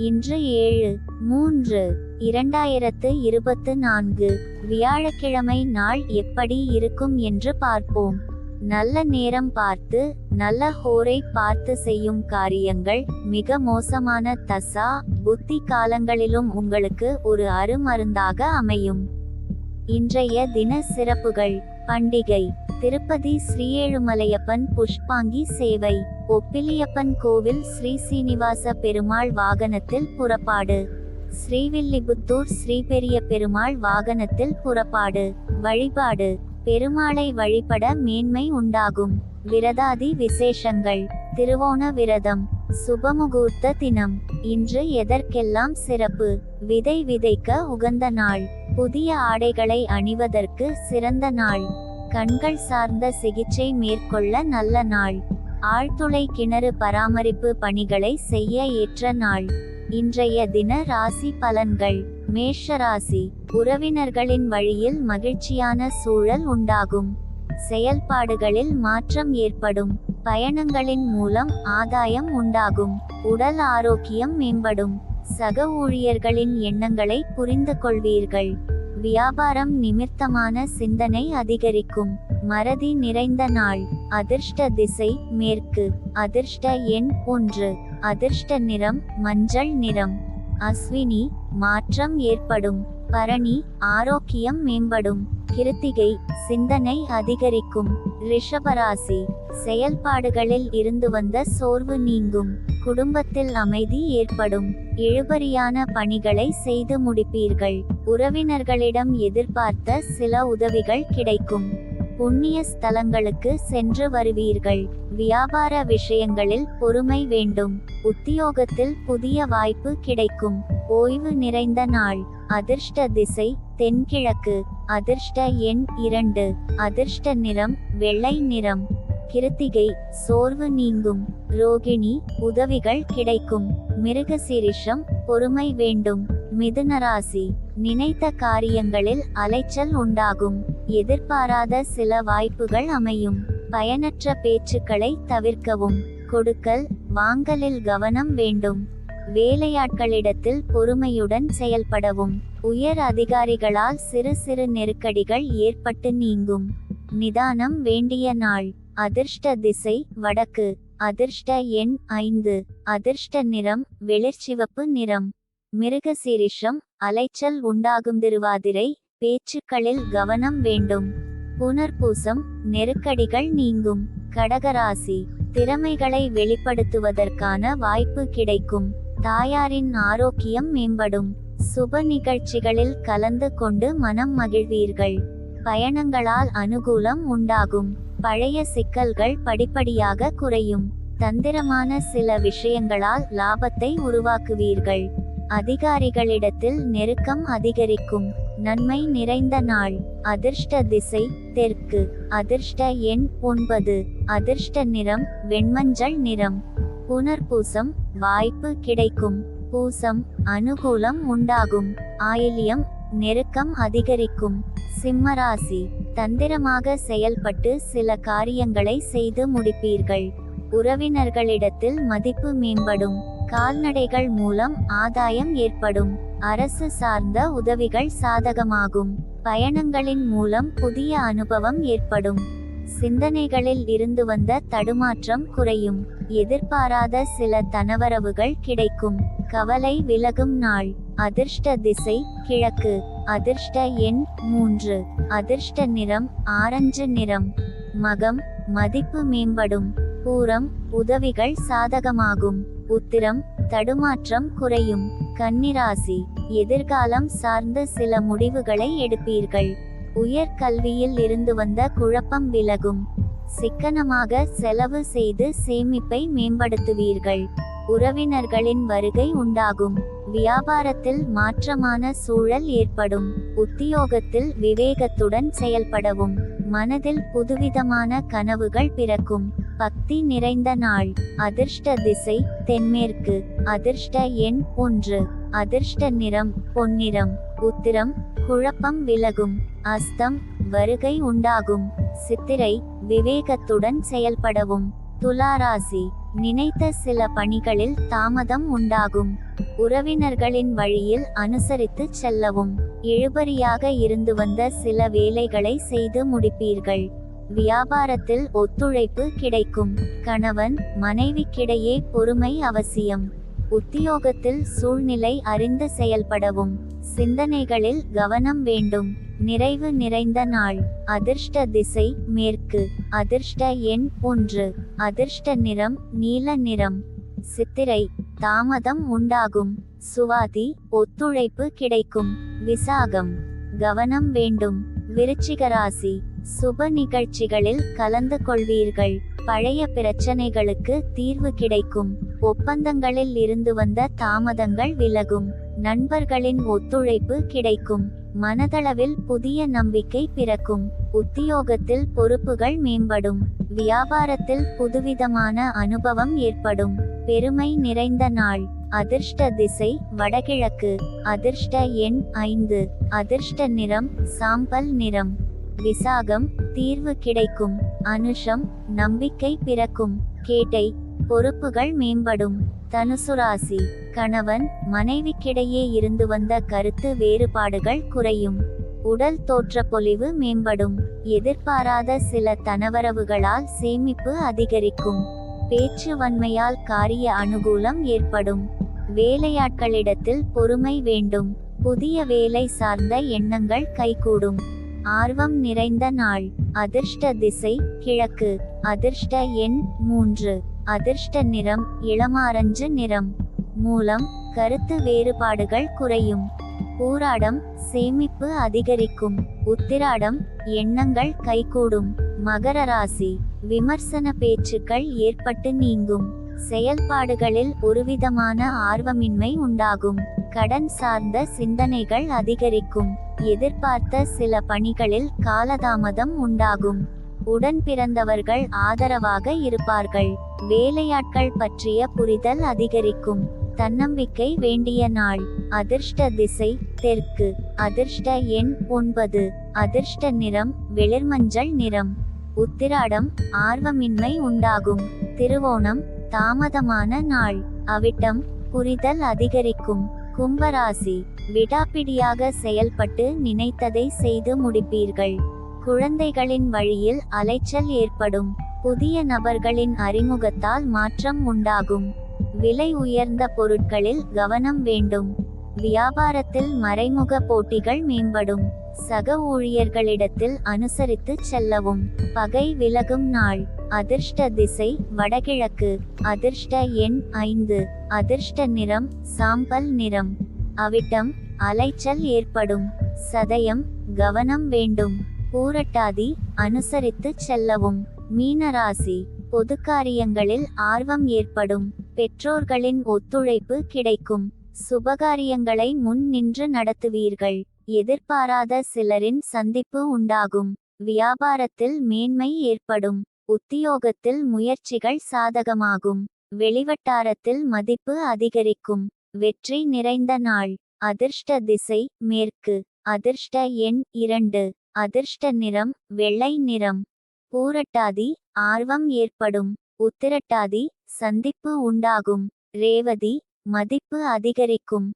இன்று ஏழு மூன்று இரண்டாயிரத்து இருபத்து நான்கு வியாழக்கிழமை நாள் எப்படி இருக்கும் என்று பார்ப்போம். நல்ல நேரம் பார்த்து நல்ல ஹோரை பார்த்து செய்யும் காரியங்கள் மிக மோசமான தசா புத்தி காலங்களிலும் உங்களுக்கு ஒரு அருமருந்தாக அமையும். இன்றைய தின சிறப்புகள் பண்டிகை திருப்பதி ஸ்ரீஏழுமலையப்பன் புஷ்பாங்கி சேவை. ஒப்பிலியப்பன் கோவில் ஸ்ரீ சீனிவாச பெருமாள் வாகனத்தில் புறப்பாடு. ஸ்ரீவில்லிபுத்தூர் ஸ்ரீபெரிய பெருமாள் வாகனத்தில் புறப்பாடு. வழிபாடு. பெருமாளை வழிபட மேன்மை உண்டாகும். விரதாதி விசேஷங்கள். திருவோண விரதம். சுபமுகூர்த்த தினம். இன்று எதற்கெல்லாம் சிறப்பு? விதை விதைக்க உகந்த நாள். புதிய ஆடைகளை அணிவதற்கு சிறந்த நாள். கண்கள் சார்ந்த சிகிச்சை மேற்கொள்ள நல்ல நாள். ஆழ்துளை கிணறு பராமரிப்பு பணிகளை செய்ய ஏற்ற நாள். இன்றைய தின ராசி பலன்கள். மேஷ ராசி. உறவினர்களின் வழியில் மகிழ்ச்சியான சூழல் உண்டாகும். செயல்பாடுகளில் மாற்றம் ஏற்படும். பயணங்களின் மூலம் ஆதாயம் உண்டாகும். உடல் ஆரோக்கியம் மேம்படும். சக ஊழியர்களின் எண்ணங்களை புரிந்து கொள்வீர்கள். வியாபாரம் நிமித்தமான சிந்தனை அதிகரிக்கும். மறதி நிறைந்த நாள். அதிர்ஷ்ட திசை மேற்கு. அதிர்ஷ்ட எண் ஒன்று. அதிர்ஷ்ட நிறம் மஞ்சள் நிறம். அஸ்வினி மாற்றம் ஏற்படும். பரணி ஆரோக்கியம் மேம்படும். கிருத்திகை சிந்தனை அதிகரிக்கும். ரிஷபராசி செயல்பாடுகளில் இருந்து வந்த சோர்வு நீங்கும். குடும்பத்தில் அமைதி ஏற்படும். இழுபறியான பணிகளை செய்து முடிப்பீர்கள். உறவினர்களிடம் எதிர்பார்த்த சில உதவிகள் கிடைக்கும். புண்ணிய ஸ்தலங்களுக்கு சென்று வருவீர்கள். வியாபார விஷயங்களில் பொறுமை வேண்டும். உத்தியோகத்தில் புதிய வாய்ப்பு கிடைக்கும். ஓய்வு நிறைந்த நாள். அதிர்ஷ்ட திசை தென்கிழக்கு. அதிர்ஷ்ட எண் இரண்டு. அதிர்ஷ்ட நிறம் வெள்ளை நிறம். கிருத்திகை சோர்வு நீங்கும். ரோகிணி உதவிகள் கிடைக்கும். மிருகசீரிஷம் பொறுமை வேண்டும். மிதுனராசி. நினைத்த காரியங்களில் அலைச்சல் உண்டாகும். எதிர்பாராத சில வாய்ப்புகள் அமையும். பயனற்ற பேச்சுக்களை தவிர்க்கவும். கொடுக்கல் வாங்கலில் கவனம் வேண்டும். வேலையாட்களிடத்தில் பொறுமையுடன் செயல்படவும். உயர் அதிகாரிகளால் சிறு சிறு நெருக்கடிகள் ஏற்பட்டு நீங்கும். நிதானம் வேண்டிய நாள். அதிர்ஷ்ட திசை வடக்கு. அதிர்ஷ்ட எண் ஐந்து. அதிர்ஷ்ட நிறம் வெளிர்சிவப்பு நிறம். மிருகசீரிஷம் அலைச்சல் உண்டாகும் திருவாதிரை பேச்சுக்களில் கவனம் வேண்டும். புனர்பூசம் நெருக்கடிகள் நீங்கும். கடகராசி திறமைகளை வெளிப்படுத்துவதற்கான வாய்ப்பு கிடைக்கும். தாயாரின் ஆரோக்கியம் மேம்படும். சுப நிகழ்ச்சிகளில் கலந்து கொண்டு மனம் மகிழ்வீர்கள். பயணங்களால் அனுகூலம் உண்டாகும். பழைய சிக்கல்கள் படிப்படியாக குறையும். தந்திரமான சில விஷயங்களால் லாபத்தை உருவாக்குவீர்கள். அதிகாரிகளிடத்தில் நெருக்கம் அதிகரிக்கும். நன்மை நிறைந்த நாள். அதிர்ஷ்ட திசை தெற்கு. அதிர்ஷ்ட எண் ஒன்பது. அதிர்ஷ்ட நிறம் வெண்மஞ்சள் நிறம். புனர்பூசம் வாய்ப்பு கிடைக்கும். பூசம் அனுகூலம் உண்டாகும். ஆயில்யம் நெருக்கம் அதிகரிக்கும். சிம்மராசி தந்திரமாக செயல்பட்டு சில காரியங்களை செய்து முடிப்பீர்கள். உறவினர்களிடத்தில் மதிப்பு மேம்படும். கால்நடைகள் மூலம் ஆதாயம் ஏற்படும். அரசு சார்ந்த உதவிகள் சாதகமாகும். பயணங்களின் மூலம் புதிய அனுபவம் ஏற்படும். சிந்தனைகளில் இருந்து வந்த தடுமாற்றம் குறையும். எதிர்பாராத சில தனவரவுகள் கிடைக்கும். கவலை விலகும் நாள். அதிர்ஷ்ட திசை கிழக்கு. அதிர்ஷ்ட எண் மூன்று. அதிர்ஷ்ட நிறம் ஆரஞ்சு நிறம். மகம் மதிப்பு மேம்படும். பூரம் உதவிகள் சாதகமாகும். உத்திரம் தடுமாற்றம் குறையும். கன்னிராசி. எதிர்காலம் சார்ந்த சில முடிவுகளை எடுப்பீர்கள். உயர் கல்வியில் இருந்து வந்த குழப்பம் விலகும். சிக்கனமாக செலவு செய்து சேமிப்பை மேம்படுத்துவீர்கள். உறவினர்களின் வருகை உண்டாகும். வியாபாரத்தில் மாற்றமான சூழல் ஏற்படும். உத்தியோகத்தில் விவேகத்துடன் செயல்படவும். மனதில் புதுவிதமான கனவுகள் பிறக்கும். பக்தி நிறைந்த நாள். அதிர்ஷ்ட திசை தென்மேற்கு. அதிர்ஷ்ட எண் ஒன்று. அதிர்ஷ்ட நிறம் பொன்னிறம் உத்திரம் குழப்பம் விலகும் அஸ்தம் வருகை உண்டாகும் சித்திரை விவேகத்துடன் செயல்படவும் துலாராசி நினைத்த சில பணிகளில் தாமதம் உண்டாகும் உறவினர்களின் வழியில் அனுசரித்து செல்லவும் இழுபறியாக இருந்து வந்த சில வேலைகளை செய்து முடிப்பீர்கள் வியாபாரத்தில் ஒத்துழைப்பு கிடைக்கும் கணவன் மனைவிக்கிடையே பொறுமை அவசியம் உத்தியோகத்தில் சூழ்நிலை அறிந்து செயல்படவும். சிந்தனைகளில் கவனம் வேண்டும். நிறைவு நிறைந்த நாள். அதிர்ஷ்ட திசை மேற்கு. அதிர்ஷ்ட எண் ஒன்று. அதிர்ஷ்ட நிறம் நீல நிறம். சித்திரை. தாமதம் உண்டாகும். சுவாதி. ஒத்துழைப்பு கிடைக்கும். விசாகம். கவனம் வேண்டும். விருச்சிகராசி சுப நிகழ்ச்சிகளில் கலந்து கொள்வீர்கள். பழைய பிரச்சனைகளுக்கு தீர்வு கிடைக்கும். ஒப்பந்தங்களில் இருந்து வந்த தாமதங்கள் விலகும். நண்பர்களின் ஒத்துழைப்பு கிடைக்கும். மனதளவில் புதிய நம்பிக்கை பிறக்கும். உத்தியோகத்தில் பொறுப்புகள் மேம்படும். வியாபாரத்தில் புதுவிதமான அனுபவம் ஏற்படும். பெருமை நிறைந்த நாள். அதிர்ஷ்ட திசை வடகிழக்கு. அதிர்ஷ்ட எண் ஐந்து. அதிர்ஷ்ட நிறம் சாம்பல் நிறம். விசாகம் தீர்வு கிடைக்கும். அனுஷம் நம்பிக்கை பிறக்கும். கேட்டை பொறுப்புகள் மேம்படும். தனுசு ராசி. கணவன் மனைவிக்கிடையே இருந்து வந்த கருத்து வேறுபாடுகள் குறையும். உடல் தோற்ற பொலிவு மேம்படும். எதிர்பாராத சில தனவரவுகளால் சேமிப்பு அதிகரிக்கும். பேச்சு வன்மையால் காரிய அனுகூலம் ஏற்படும். வேலையாட்களிடத்தில் பொறுமை வேண்டும். புதிய வேலை சார்ந்த எண்ணங்கள் கைகூடும். ஆர்வம் நிறைந்த நாள். அதிர்ஷ்ட திசை கிழக்கு. அதிர்ஷ்ட எண் மூன்று. அதிர்ஷ்ட நிறம் இளமாரஞ்சு நிறம். மூலம் கருத்து வேறுபாடுகள் குறையும். பூராடம் சேமிப்பு அதிகரிக்கும். உத்திராடம் எண்ணங்கள் கைகூடும். மகர ராசி விமர்சன பேச்சுக்கள் ஏற்பட்டு நீங்கும். செயல்பாடுகளில் ஒருவிதமான ஆர்வமின்மை உண்டாகும். கடன் சார்ந்த சிந்தனைகள் அதிகரிக்கும். எதிர்பார்த்த சில பணிகளில் காலதாமதம் உண்டாகும். உடன் பிறந்தவர்கள் ஆதரவாக இருப்பார்கள். வேலையாட்கள் பற்றிய புரிதல் அதிகரிக்கும். தன்னம்பிக்கை வேண்டிய நாள். அதிர்ஷ்ட திசை தெற்கு. அதிர்ஷ்ட எண் ஒன்பது. அதிர்ஷ்ட நிறம் வெளிர்மஞ்சள் நிறம். உத்திராடம் ஆர்வமின்மை உண்டாகும். திருவோணம் தாமதமான நாள். அவிட்டம் புரிதல் அதிகரிக்கும். கும்பராசி விடாப்பிடியாக செயல்பட்டு நினைத்ததை செய்து முடிப்பீர்கள். குழந்தைகளின் வழியில் அலைச்சல் ஏற்படும். புதிய நபர்களின் அறிமுகத்தால் மாற்றம் உண்டாகும். விலை உயர்ந்த பொருட்களில் கவனம் வேண்டும். வியாபாரத்தில் மறைமுக போட்டிகள் மேம்படும். சக ஊழியர்களிடத்தில் அனுசரித்து செல்லவும். பகை விலகும் நாள். அதிர்ஷ்ட திசை வடகிழக்கு. அதிர்ஷ்ட எண் ஐந்து. அதிர்ஷ்ட நிறம் சாம்பல் நிறம். அவிட்டம் அலைச்சல் ஏற்படும். சதயம் கவனம் வேண்டும். போரட்டாதி அனுசரித்து செல்லவும். மீனராசி பொது காரியங்களில் ஆர்வம் ஏற்படும். பெற்றோர்களின் ஒத்துழைப்பு கிடைக்கும். சுபகாரியங்களை முன் நின்று நடத்துவீர்கள். எதிர்பாராத சிலரின் சந்திப்பு உண்டாகும். வியாபாரத்தில் மேன்மை ஏற்படும். உத்தியோகத்தில் முயற்சிகள் சாதகமாகும். வெளிவட்டாரத்தில் மதிப்பு அதிகரிக்கும். வெற்றி நிறைந்த நாள். அதிர்ஷ்ட திசை மேற்கு. அதிர்ஷ்ட எண் இரண்டு. அதிர்ஷ்ட நிறம் வெள்ளை நிறம். பூரட்டாதி ஆர்வம் ஏற்படும். உத்திரட்டாதி சந்திப்பு உண்டாகும். ரேவதி மதிப்பு அதிகரிக்கும்.